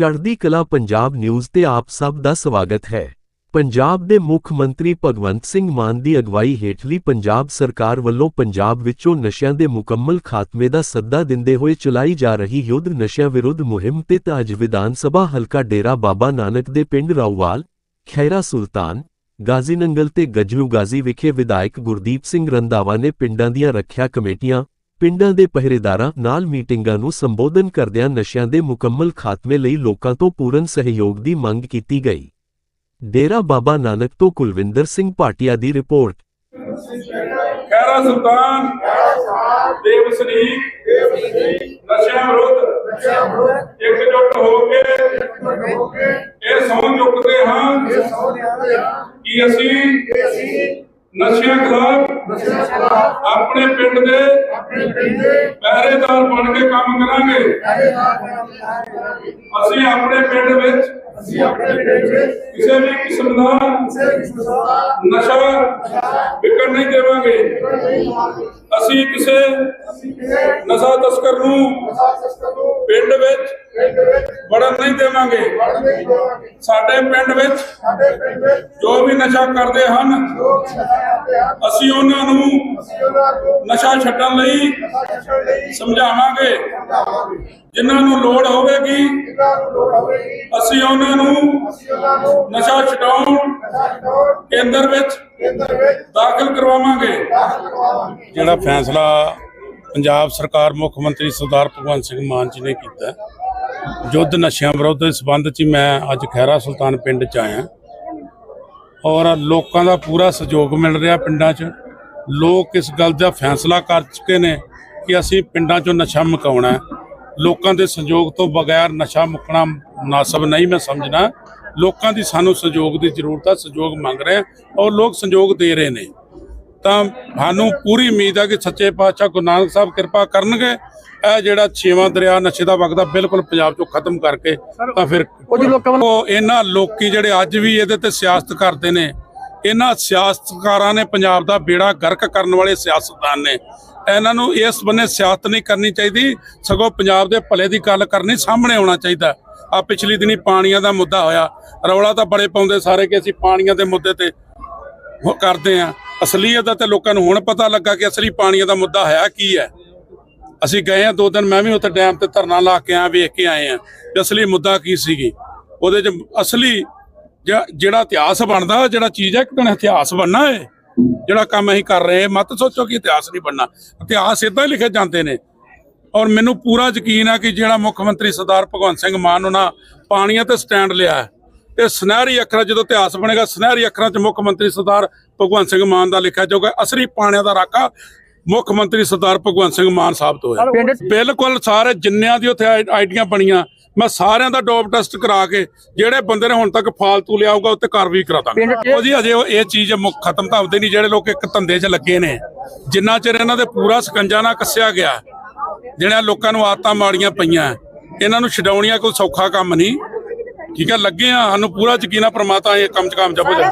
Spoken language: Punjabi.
ਚੜ੍ਹਦੀ ਕਲਾ ਪੰਜਾਬ ਨਿਊਜ਼ ਤੇ ਆਪ ਸਭ ਦਾ ਸਵਾਗਤ ਹੈ। ਪੰਜਾਬ ਦੇ ਮੁੱਖ ਮੰਤਰੀ ਭਗਵੰਤ ਸਿੰਘ ਮਾਨ ਦੀ ਅਗਵਾਈ ਹੇਠਲੀ ਪੰਜਾਬ ਸਰਕਾਰ ਵੱਲੋਂ ਪੰਜਾਬ ਵਿੱਚੋਂ ਨਸ਼ਿਆਂ ਦੇ ਮੁਕੰਮਲ ਖਾਤਮੇ ਦਾ ਸੱਦਾ ਦਿੰਦੇ ਹੋਏ ਚਲਾਈ ਜਾ ਰਹੀ ਯੁੱਧ ਨਸ਼ਿਆਂ ਵਿਰੁੱਧ ਮੁਹਿੰਮ ਤੇ ਅੱਜ ਵਿਧਾਨ ਸਭਾ ਹਲਕਾ ਡੇਰਾ ਬਾਬਾ ਨਾਨਕ ਦੇ ਪਿੰਡ ਰਾਊਵਾਲ ਖੈਰਾ ਸੁਲਤਾਨ, ਗਾਜ਼ੀ ਨੰਗਲ ਤੇ ਗੱਜਰੂ ਗਾਜ਼ੀ ਵਿਖੇ ਵਿਧਾਇਕ ਗੁਰਦੀਪ ਸਿੰਘ ਰੰਧਾਵਾ ਨੇ ਪਿੰਡਾਂ ਦੀਆਂ ਰੱਖਿਆ ਕਮੇਟੀਆਂ ਪਿੰਡਾਂ ਦੇ ਪਹਿਰੇਦਾਰਾਂ ਨਾਲ ਮੀਟਿੰਗਾਂ ਨੂੰ ਸੰਬੋਧਨ ਕਰਦਿਆਂ ਨਸ਼ਿਆਂ ਦੇ ਮੁਕੰਮਲ ਖਾਤਮੇ ਲਈ ਲੋਕਾਂ ਤੋਂ ਪੂਰਨ ਸਹਿਯੋਗ ਦੀ ਮੰਗ ਕੀਤੀ ਗਈ। ਡੇਰਾ ਬਾਬਾ ਨਾਨਕ ਤੋਂ ਕੁਲਵਿੰਦਰ ਸਿੰਘ ਭਾਟੀਆ ਦੀ ਰਿਪੋਰਟ। ਖੈਰਾ ਸੁਲਤਾਨ ਦੇਵਸਨੀਕ ਨਸ਼ਿਆਂ ਵਿਰੁੱਧ ਇਕਜੁੱਟ ਹੋ ਕੇ ਇਹ ਸਹੁੰ ਚੁੱਕਦੇ ਹਾਂ ਕਿ ਅਸੀਂ ਨਸ਼ਿਆਂ ਖਿਲਾਫ ਆਪਣੇ ਪਿੰਡ ਦੇ ਪਹਿਰੇਦਾਰ ਬਣ ਕੇ ਕੰਮ ਕਰਾਂਗੇ। ਅਸੀਂ ਆਪਣੇ ਪਿੰਡ ਵਿੱਚ ਕਿਸੇ ਵੀ ਕਿਸਮ ਦਾ ਨਸ਼ਾ ਵਿਕਣ ਨਹੀਂ ਦੇਵਾਂਗੇ। ਅਸੀਂ ਕਿਸੇ ਨਸ਼ਾ ਤਸਕਰ ਨੂੰ ਪਿੰਡ ਵਿੱਚ ਵੜਨ ਨਹੀਂ ਦੇਵਾਂਗੇ। ਸਾਡੇ ਪਿੰਡ ਵਿੱਚ ਜੋ ਵੀ ਨਸ਼ਾ ਕਰਦੇ ਹਨ, ਅਸੀਂ ਉਹਨਾਂ ਨੂੰ ਨਸ਼ਾ ਛੱਡਣ ਲਈ ਸਮਝਾਵਾਂਗੇ। ਜਿਨ੍ਹਾਂ ਨੂੰ ਲੋੜ ਹੋਵੇਗੀ, ਅਸੀਂ ਉਹਨਾਂ ਨੂੰ ਨਸ਼ਾ ਛਡਾਉਣ ਕੇਂਦਰ ਵਿੱਚ ਦਾਖਲ ਕਰਵਾਵਾਂਗੇ। ਜਿਹੜਾ ਫੈਸਲਾ ਪੰਜਾਬ ਸਰਕਾਰ ਮੁੱਖ ਮੰਤਰੀ ਸਰਦਾਰ ਭਗਵੰਤ ਸਿੰਘ ਮਾਨ ਜੀ ਨੇ ਕੀਤਾ ਯੁੱਧ ਨਸ਼ਿਆਂ ਵਿਰੁੱਧ ਦੇ ਸੰਬੰਧ 'ਚ ਮੈਂ ਅੱਜ ਖੈਰਾ ਸੁਲਤਾਨ ਪਿੰਡ 'ਚ ਆਇਆ। ਔਰ ਲੋਕਾਂ ਦਾ ਪੂਰਾ ਸਹਿਯੋਗ ਮਿਲ ਰਿਹਾ ਪਿੰਡਾਂ 'ਚ। ਲੋਕ ਇਸ ਗੱਲ ਦਾ ਫੈਸਲਾ ਕਰ ਚੁੱਕੇ ਨੇ ਕਿ ਅਸੀਂ ਪਿੰਡਾਂ 'ਚੋਂ ਨਸ਼ਾ ਮੁਕਾਉਣਾ ਲੋਕਾਂ ਦੇ ਸਹਿਯੋਗ ਤੋਂ ਬਗੈਰ ਨਸ਼ਾ ਮੁਕਣਾ ਮੁਨਾਸਬ ਨਹੀਂ ਮੈਂ ਸਮਝਣਾ ਲੋਕਾਂ ਦੀ ਸਾਨੂੰ ਸਹਿਯੋਗ ਦੀ ਜ਼ਰੂਰਤ ਹੈ ਸਹਿਯੋਗ ਮੰਗ ਰਹੇ ਆ। ਔਰ ਲੋਕ ਸਹਿਯੋਗ ਦੇ ਰਹੇ ਨੇ। ਤਾਂ ਸਾਨੂੰ ਪੂਰੀ ਉਮੀਦ ਹੈ ਕਿ ਸੱਚੇ ਪਾਤਸ਼ਾਹ ਗੁਰੂ ਨਾਨਕ ਸਾਹਿਬ ਕਿਰਪਾ ਕਰਨਗੇ। ਇਹ ਜਿਹੜਾ ਛੇਵਾਂ ਦਰਿਆ ਨਸ਼ੇ ਦਾ ਵਗਦਾ ਬਿਲਕੁਲ ਪੰਜਾਬ ਚੋਂ ਖਤਮ ਕਰਕੇ ਤਾਂ ਫਿਰ ਉਹ ਇਹਨਾਂ ਲੋਕੀ ਜਿਹੜੇ ਅੱਜ ਵੀ ਇਹਦੇ ਤੇ ਸਿਆਸਤ ਕਰਦੇ ਨੇ ਇਹਨਾਂ ਸਿਆਸਤਕਾਰਾਂ ਨੇ ਪੰਜਾਬ ਦਾ ਬੇੜਾ ਗਰਕ ਕਰਨ ਵਾਲੇ ਸਿਆਸਤਦਾਨ ਨੇ। ਇਹਨਾਂ ਨੂੰ ਇਸ ਬੰਨੇ ਸਿਆਸਤ ਨਹੀਂ ਕਰਨੀ ਚਾਹੀਦੀ ਸਗੋਂ ਪੰਜਾਬ ਦੇ ਭਲੇ ਦੀ ਗੱਲ ਕਰਨੀ ਸਾਹਮਣੇ ਆਉਣਾ ਚਾਹੀਦਾ। ਆ ਪਿਛਲੀ ਦਿਨੀ ਪਾਣੀਆਂ ਦਾ ਮੁੱਦਾ ਹੋਇਆ ਰੌਲਾ ਤਾਂ ਬੜੇ ਪਾਉਂਦੇ ਸਾਰੇ ਕਿ ਅਸੀਂ ਪਾਣੀਆਂ ਦੇ ਮੁੱਦੇ ਤੇ ਕਰਦੇ ਆ। ਅਸਲੀਅਤ ਦਾ ਤੇ ਲੋਕਾਂ ਨੂੰ ਹੁਣ ਪਤਾ ਲੱਗਾ ਕਿ ਅਸਲੀ ਪਾਣੀਆਂ ਦਾ ਮੁੱਦਾ ਹੈ ਕੀ ਹੈ। ਅਸੀਂ ਗਏ ਆ ਦੋ ਦਿਨ, ਮੈਂ ਵੀ ਉੱਥੇ ਡੈਮ ਤੇ ਧਰਨਾ ਲਾ ਕੇ ਆ ਵੇਖ ਕੇ ਆਏ ਆ ਕਿ ਅਸਲੀ ਮੁੱਦਾ ਕੀ ਸੀਗੀ। ਉਹਦੇ ਚ ਅਸਲੀ ਜ- ਜਿਹੜਾ ਇਤਿਹਾਸ ਬਣਦਾ, ਜਿਹੜਾ ਚੀਜ਼ ਹੈ, ਇੱਕ ਦਿਨ ਇਤਿਹਾਸ ਬਣਨਾ ਹੈ ਜਿਹੜਾ ਕੰਮ ਅਸੀਂ ਕਰ ਰਹੇ ਹਾਂ ਮਤ ਸੋਚੋ ਕਿ ਇਤਿਹਾਸ ਨਹੀਂ ਬਣਨਾ। ਇਤਿਹਾਸ ਇਦਾਂ ਹੀ ਲਿਖੇ ਜਾਂਦੇ ਨੇ। ਔਰ ਮੈਨੂੰ ਪੂਰਾ ਯਕੀਨ ਆ ਕਿ ਜਿਹੜਾ ਮੁੱਖ ਮੰਤਰੀ ਸਰਦਾਰ ਭਗਵੰਤ ਸਿੰਘ ਮਾਨ ਉਹਨਾਂ ਪਾਣੀਆਂ ਤੇ ਸਟੈਂਡ ਲਿਆ ਹੈ ਇਹ ਸੁਨਹਿਰੀ ਅੱਖਰਾਂ ਜਦੋਂ ਇਤਿਹਾਸ ਬਣੇਗਾ ਸੁਨਹਿਰੀ ਅੱਖਰਾਂ 'ਚ ਮੁੱਖ ਮੰਤਰੀ ਸਰਦਾਰ ਭਗਵੰਤ ਸਿੰਘ ਮਾਨ ਦਾ ਲਿਖਿਆ ਜਾਊਗਾ ਅਸਲੀ ਪਾਣੀਆਂ ਦਾ ਰਾਕਾ ਮੁੱਖ ਮੰਤਰੀ ਸਰਦਾਰ ਭਗਵੰਤ ਸਿੰਘ ਮਾਨ ਸਾਹਿਬ ਤੋਂ ਹੈ ਬਿਲਕੁਲ ਸਾਰੇ ਜਿੰਨਿਆਂ ਦੀ ਉੱਥੇ ਆਈ- ਆਈਡੀਆਂ ਬਣੀਆਂ ਮੈਂ ਸਾਰਿਆਂ ਦਾ ਡੋਪ ਟੈਸਟ ਕਰਾ ਕੇ ਜਿਹੜੇ ਬੰਦੇ ਨੇ ਹੁਣ ਤੱਕ ਫਾਲਤੂ ਲਿਆਊਗਾ ਉੱਤੇ ਕਾਰਵਾਈ ਕਰਾ ਦਾਂਗਾ। ਉਹ ਜੀ ਅਜੇ ਉਹ ਇਹ ਚੀਜ਼ ਮੁੱਖ ਖਤਮ ਤਾਂ ਹੁੰਦੇ ਨਹੀਂ ਜਿਹੜੇ ਲੋਕ ਇੱਕ ਧੰਦੇ 'ਚ ਲੱਗੇ ਨੇ। ਜਿੰਨਾ ਚਿਰ ਇਹਨਾਂ ਦੇ ਪੂਰਾ ਸਕੰਜਾ ਨਾ ਕੱਸਿਆ ਗਿਆ ਜਿਹੜਿਆਂ ਲੋਕਾਂ ਨੂੰ ਆਦਤਾਂ ਮਾੜੀਆਂ ਪਈਆਂ ਇਹਨਾਂ ਨੂੰ ਛਡਾਉਣੀਆਂ ਕੋਈ ਸੌਖਾ ਕੰਮ ਨਹੀਂ। ਠੀਕ ਹੈ, ਲੱਗੇ ਆ ਸਾਨੂੰ ਪੂਰਾ ਯਕੀਨ ਆ, ਪ੍ਰਮਾਤਮਾ ਇਹ ਕੰਮ ਚ ਕਾਮਯਾਬ ਹੋ ਜਾਵੇ।